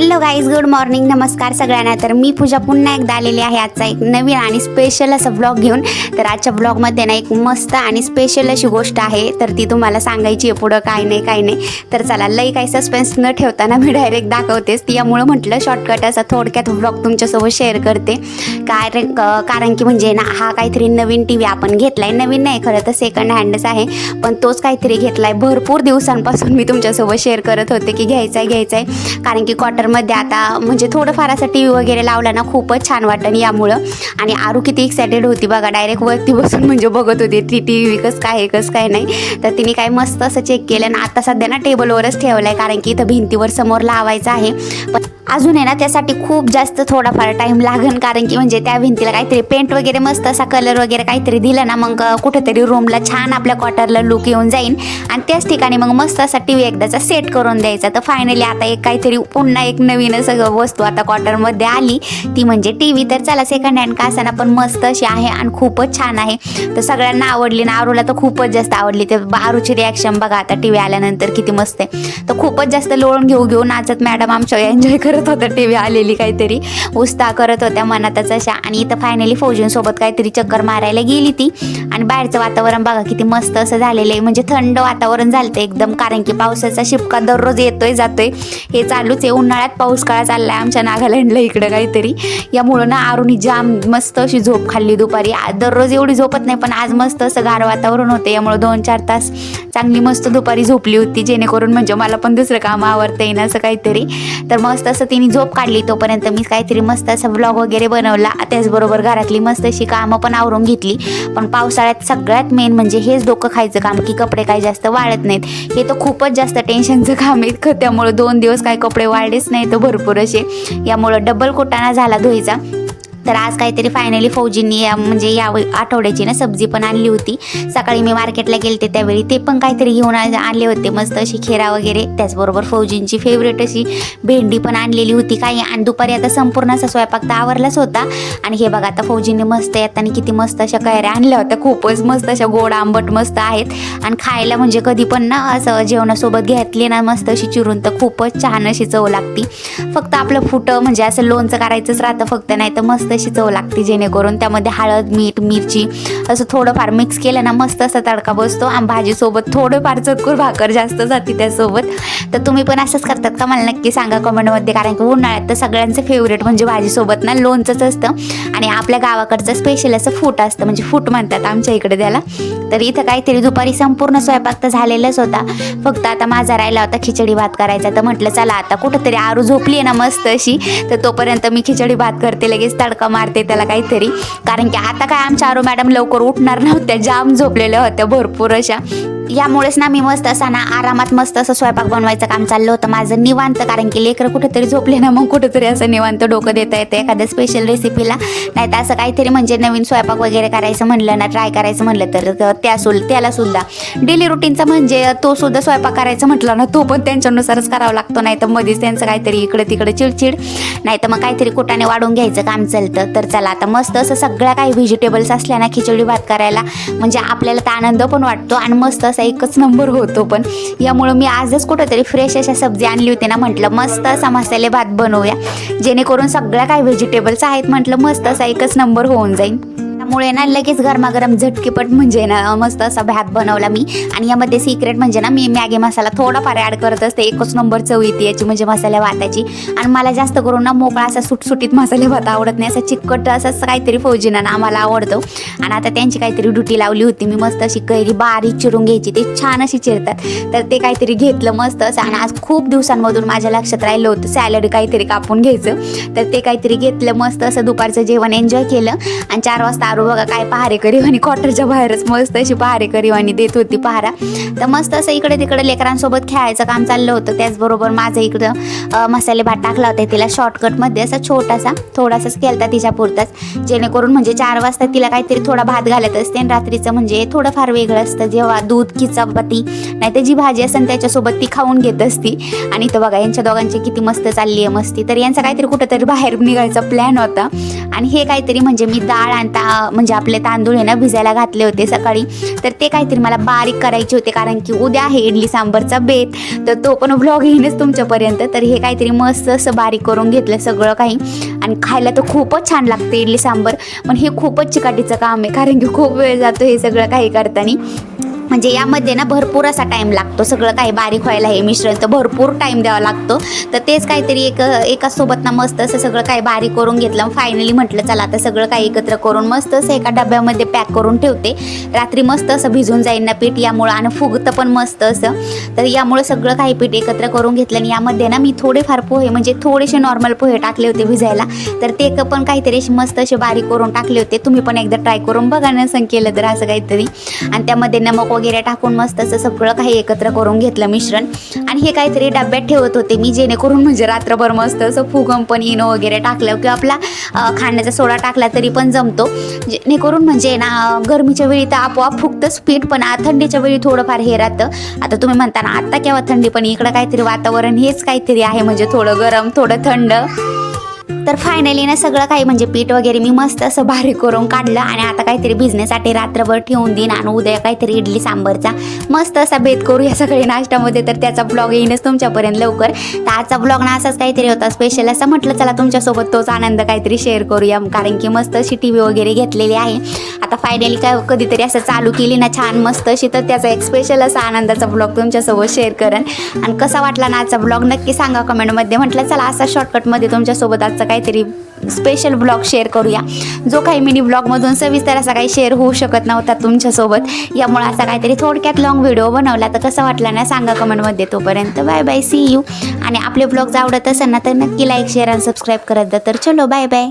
Hello guys good morning नमस्कार सगळ्यांना. तर मी पूजा पुन्हा एकदा आलेली आहे. आजचा एक नवीन आणि स्पेशल असा ब्लॉग घेऊन. तर आजच्या ब्लॉगमध्ये ना एक मस्त आणि स्पेशल अशी गोष्ट आहे. तर ती तुम्हाला सांगायची आहे पुढं काय नाही काय नाही. तर चला लई काही सस्पेन्स न ठेवताना मी डायरेक्ट दाखवतेच. यामुळं म्हटलं शॉर्टकट असा थोडक्यात ब्लॉग तुमच्यासोबत शेअर करते. काय कारण की म्हणजे ना हा काहीतरी नवीन टी व्ही आपण घेतला आहे नवीन नाही खरं तर सेकंड हँडच आहे. पण तोच काहीतरी घेतला आहे भरपूर दिवसांपासून मी तुमच्यासोबत शेअर करत होते की घ्यायचा आहे घ्यायचा आहे कारण की क्वार्टर क्वार्टरमध्ये आता म्हणजे थोडंफार असं टी व्ही वगैरे लावला ना खूपच छान वाटतं यामुळं. आणि आरू किती एक्सायटेड होती बघा डायरेक्ट वरती बसून म्हणजे बघत होती ती टी व्ही कसं काय आहे कसं काय नाही? तर तिने काय मस्त असं चेक केलं आणि आता सध्या ना टेबलवरच ठेवलं आहे कारण की इथं भिंतीवर समोर लावायचं आहे. पण अजून आहे ना त्यासाठी खूप जास्त थोडाफार टाईम लागन कारण की म्हणजे त्या भिंतीला काहीतरी पेंट वगैरे मस्त असा कलर वगैरे काहीतरी दिला ना मग कुठेतरी रूमला छान आपल्या क्वार्टरला लुक येऊन जाईन. आणि त्याच ठिकाणी मग मस्त असा टी व्ही एकदाचा सेट करून द्यायचा. तर फायनली आता एक काहीतरी पुन्हा एक नवीन सगळं वस्तू आता क्वार्टरमध्ये आली. ती म्हणजे टी व्ही तर चला सेकंड हँड का असाना पण मस्त अशी आहे आणि खूपच छान आहे. तर सगळ्यांना आवडली ना आरूला तर खूपच जास्त आवडली. ते आरूची रिॲक्शन बघा आता टी व्ही आल्यानंतर किती मस्त आहे. तर खूपच जास्त लोळून घेऊ घेऊ नाचत मॅडम आमच्या एन्जॉय करत होत्या टी व्ही आलेली काहीतरी. उत्साह करत होत्या मनातच अशा. आणि इथं फायनली फौजींसोबत काहीतरी चक्कर मारायला गेली ती. आणि बाहेरचं वातावरण बघा किती मस्त असं झालेलं आहे. म्हणजे थंड वातावरण झालं एकदम. कारण की पावसाचा शिपका दररोज येतोय जातोय. हे चालूच आहे उन्हाळा उन्हाळ्यात पाऊस काळा चाललाय आमच्या नागालँडला इकडं काहीतरी. यामुळं ना अरुणी जाम मस्त अशी झोप खाल्ली दुपारी. दररोज एवढी झोपत नाही पण आज मस्त असं गार वातावरण होतं. यामुळं दोन चार तास चांगली मस्त दुपारी झोपली होती. जेणेकरून म्हणजे मला पण दुसरं काम आवडता येईन असं काहीतरी. तर मस्त असं तिने झोप काढली. तोपर्यंत मी काहीतरी मस्त असा व्लॉग वगैरे बनवला. त्याचबरोबर घरातली मस्त अशी कामं पण आवरून घेतली. पण पावसाळ्यात सगळ्यात मेन म्हणजे हेच डोकं खायचं काम की कपडे काही जास्त वाळत नाहीत. हे तर खूपच जास्त टेन्शनचं काम आहे त्यामुळे त्यामुळं दोन दिवस काही कपडे वाळलेच नाही तर भरपूर असे. यामुळं डबल कोटाणा झाला धुईचा तर आज काहीतरी फायनली फौजींनी या- म्हणजे या आठवड्याची ना सब्जी पण आणली होती. सकाळी मी मार्केटला गेलते त्यावेळी. ते पण काहीतरी घेऊन आ- आणले होते मस्त अशी खेरा वगैरे. त्याचबरोबर फौजींची फेवरेट अशी भेंडी पण आणलेली होती काही. आणि दुपारी आता संपूर्ण असा स्वयंपाक तर आवरलाच होता. आणि हे बघा आता फौजींनी मस्त येताना किती मस्त अशा कैऱ्या आणल्या होत्या. खूपच मस्त अशा गोड आंबट मस्त आहेत. आणि खायला म्हणजे कधी पण ना असं जेवणासोबत घेतली ना मस्त अशी चिरून तर खूपच छान अशी चव लागती. फक्त आपलं फुटं म्हणजे असं लोणचं करायचंच राहतं. फक्त नाही तर मस्त अशी चव लागते जेणेकरून त्यामध्ये हळद मीठ मिरची असं थोडंफार मिक्स केलं ना मस्त असा तडका बसतो. आणि भाजीसोबत थोडंफार चतकूर भाकर जास्त जाते त्यासोबत. तर तुम्ही पण असंच करतात का? मला नक्की सांगा कमेंटमध्ये कारण की उन्हाळ्यात तर सगळ्यांचं फेवरेट म्हणजे भाजीसोबत ना लोणचंच असतं. आणि आपल्या गावाकडचं स्पेशल असं फूट असतं म्हणजे फूट म्हणतात आमच्या इकडे त्याला. तर इथं काहीतरी दुपारी संपूर्ण स्वयंपाक तर झालेलाच होता. फक्त आता माझा राहिला होता खिचडी भात करायचा. तर म्हटलं चला आता कुठंतरी आरू झोपली आहे ना मस्त अशी. तर तोपर्यंत मी खिचडी भात करते लगेच तडका मारते त्याला काहीतरी. कारण की आता काय आमच्या आरो मॅडम लवकर उठणार नव्हत्या जाम झोपलेल्या होत्या भरपूर अशा. यामुळेच ना मी मस्त असा ना आरामात मस्त असं स्वयंपाक बनवायचं काम चाललं होतं माझं निवांत. कारण की लेकरं कुठेतरी झोपले ना मग कुठेतरी असं निवांत डोकं देता येतं एखाद्या स्पेशल रेसिपीला नाही तर असं काहीतरी म्हणजे नवीन स्वयंपाक वगैरे करायचं म्हणलं ना ट्राय करायचं म्हणलं तर त्या सुल त्याला सुद्धा. डेली रुटीनचा म्हणजे तो सुद्धा स्वयंपाक करायचा म्हटलं ना तो पण त्यांच्यानुसारच करावा लागतो. नाही तर मध्येच त्यांचं काहीतरी इकडे तिकडे चिडचिड. नाही तर मग काहीतरी कुटाने वाढून घ्यायचं काम चालतं. तर चला आता मस्त असं सगळ्या काही व्हेजिटेबल्स असल्या ना खिचडी भात करायला. म्हणजे आपल्याला तर आनंद पण वाटतो आणि मस्त असं एकच नंबर होतो. पण यामुळं मी आजच कुठंतरी फ्रेश अशा सब्जी आणली होती ना म्हटलं मस्त असा मसाले भात बनवूया. जेणेकरून सगळ्या काही व्हेजिटेबल्स आहेत म्हटलं मस्त असा एकच नंबर होऊन जाईल त्यामुळे ना लगेच गरमागरम झटकेपट म्हणजे ना मस्त असा भात बनवला मी. आणि यामध्ये सिक्रेट म्हणजे ना मी मॅगी मसाला थोडाफार ॲड करत असते. एकच नंबर चव येते याची म्हणजे मसाल्या भाताची. आणि मला जास्त करून ना मोकळा असा सुटसुटीत मसाले भात आवडत नाही. असा चिकट असं काहीतरी फौजीना ना आम्हाला आवडतो. आणि आता त्यांची काहीतरी ड्युटी लावली होती. मी मस्त अशी कैरी बारीक चिरून घ्यायची. ते छान अशी चिरतात. तर ते काहीतरी घेतलं मस्त असं. आणि आज खूप दिवसांमधून माझ्या लक्षात राहिलं होतं. सॅलड काहीतरी कापून घ्यायचं. तर ते काहीतरी घेतलं मस्त असं दुपारचं जेवण एन्जॉय केलं. आणि चार वाजता आरू बघा काय पहारेकरी आणि क्वार्टरच्या बाहेरच मस्त अशी पहारेकरी आणि देत होती पहारा. तर मस्त असं इकडे तिकडे लेकरांसोबत खेळायचं काम चाललं होतं. त्याचबरोबर माझं इकडं मसाले भात टाकला होता तिला शॉर्टकटमध्ये असा छोटासा थोडासाच केलता तिच्या पुरताच. जेणेकरून म्हणजे चार वाजता तिला काहीतरी थोडा भात घालत असते आणि रात्रीचं म्हणजे थोडंफार वेगळं असतं. जेव्हा दूध की चपाती नाही तर जी भाजी असेल त्याच्यासोबत ती खाऊन घेत असती. आणि तर बघा यांच्या दोघांची किती मस्त चालली आहे मस्ती. तर यांचा काहीतरी कुठंतरी बाहेर निघायचा प्लॅन होता. आणि हे काहीतरी म्हणजे मी डाळ आणता म्हणजे आपले तांदूळ आहे ना भिजायला घातले होते सकाळी. तर ते काहीतरी मला बारीक करायचे होते कारण की उद्या आहे इडली सांबरचा बेत. तर तो पण ब्लॉग येईनच तुमच्यापर्यंत. तर हे काहीतरी मस्त असं बारीक करून घेतलं सगळं काही. आणि खायला तर खूपच छान लागते इडली सांबर. पण हे खूपच चिकाटीचं काम आहे कारण की खूप वेळ जातो हे सगळं काही करताना. म्हणजे यामध्ये ना भरपूर असा टाईम लागतो. सगळं काही बारीक व्हायला हे मिश्रण तर भरपूर टाईम द्यावा लागतो. तर तेच काहीतरी एक एकासोबत ना मस्त असं सगळं काही बारीक करून घेतलं. फायनली म्हटलं चला आता सगळं काही एकत्र करून मस्त असं एका डब्यामध्ये पॅक करून ठेवते. रात्री मस्त असं भिजून जाईल ना पीठ यामुळं आणि फुगतं पण मस्त असं. तर यामुळं सगळं काही पीठ एकत्र करून घेतलं आणि यामध्ये ना मी थोडेफार पोहे म्हणजे थोडेसे नॉर्मल पोहे टाकले होते भिजायला. तर ते क- पण काहीतरी असे मस्त असे बारीक करून टाकले होते. तुम्ही पण एकदा ट्राय करून बघा नसं केलं तर असं काहीतरी. आणि त्यामध्ये नमक वगैरे टाकून मस्त असं सगळं काही एकत्र करून घेतलं मिश्रण. आणि हे काहीतरी डब्यात ठेवत होते मी जेणेकरून म्हणजे रात्रभर मस्त असं फुगम पण इनो वगैरे टाकलं किंवा आपला खाण्याचा सोडा टाकला तरी पण जमतो. जेणेकरून म्हणजे ना गरमीच्या वेळी तर आपोआप फुगतंच पीठ पण थंडीच्या वेळी थोडंफार हे राहतं. आता तुम्ही म्हणता ना आता केव्हा थंडी पण इकडं काहीतरी वातावरण हेच काहीतरी आहे म्हणजे थोडं गरम थोडं थंड. तर फायनली ना सगळं काही म्हणजे पीठ वगैरे मी मस्त असं भारी करून काढलं आणि आता काहीतरी भिजण्यासाठी रात्रभर ठेवून देईन आणि उद्या काहीतरी इडली सांबरचा मस्त असा भेद करू या सगळे नाश्त्यामध्ये. तर त्याचा ब्लॉग येईनच तुमच्यापर्यंत लवकर. तर आजचा ब्लॉग ना असाच काहीतरी होता स्पेशल असं म्हटलं चला तुमच्यासोबत तोच आनंद काहीतरी शेअर करूया. कारण की मस्त अशी टी व्ही वगैरे घेतलेली आहे. आता फायनली काय कधीतरी असं चालू केली ना छान मस्त अशी. तर त्याचा एक स्पेशल असा आनंदाचा ब्लॉग तुमच्यासोबत शेअर करेन. आणि कसा वाटला ना आजचा ब्लॉग नक्की सांगा कमेंटमध्ये म्हटलं चला असा शॉर्टकटमध्ये तुमच्यासोबत आजचा काहीतरी स्पेशल ब्लॉग शेअर करूया. जो काही मिनी ब्लॉगमधून सविस्तर असा काही शेअर होऊ शकत नव्हता तुमच्यासोबत. यामुळे असा काहीतरी थोडक्यात लॉंग व्हिडिओ बनवला तर कसा वाटला ना? सांगा कमेंटमध्ये तोपर्यंत. बाय बाय सी यू आणि आपले ब्लॉग्स आवडत असेल ना तर नक्की लाईक शेअर आणि सबस्क्राईब करत जा. तर चलो बाय बाय